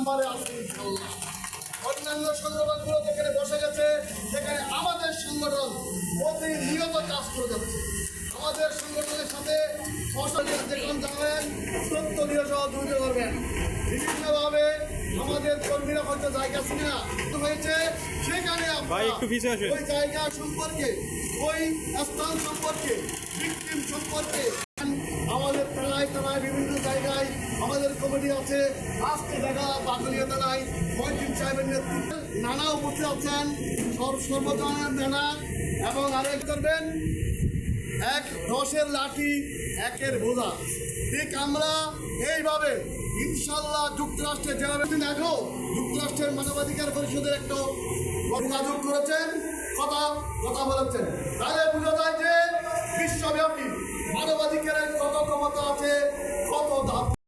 নাম্বারে আছে ইনশাল্লাহ অন্যান্য সংগঠনগুলো যেখানে বসে গেছে সেখানে আমাদের সংগঠন প্রতিনিয়ত কাজ করে যাচ্ছে। আমাদের সংগঠনের সাথে ফসলের যেখানে যাবেন তথ্য দিয়ে সহযোগিতা করবেন বিভিন্নভাবে আমাদের কর্মীরা হয়তো জায়গা ছিল না হয়েছে। সেখানে। ওই জায়গা সম্পর্কে ওই স্থান সম্পর্কে আমাদের কমিটি আছে, আজকে দেখা বাগলিয়া থানায় মহিদিন সাহেবের নেতৃত্বে। নানা উপস্থিত আছেন, সর- সর্বজনের নানা এবং আরেক করবেন এক দশের লাঠি, একের বোঝা। ঠিক আমরা এইভাবে ইনশাল্লাহ যুক্তরাষ্ট্রে যেভাবে দিন আগেও যুক্তরাষ্ট্রের মানবাধিকার পরিষদের একটা যোগাযোগ করেছেন, কথা কথা বলেছেন। তাহলে বোঝা যায় যে বিশ্বব্যাপী মানবাধিকারের কত ক্ষমতা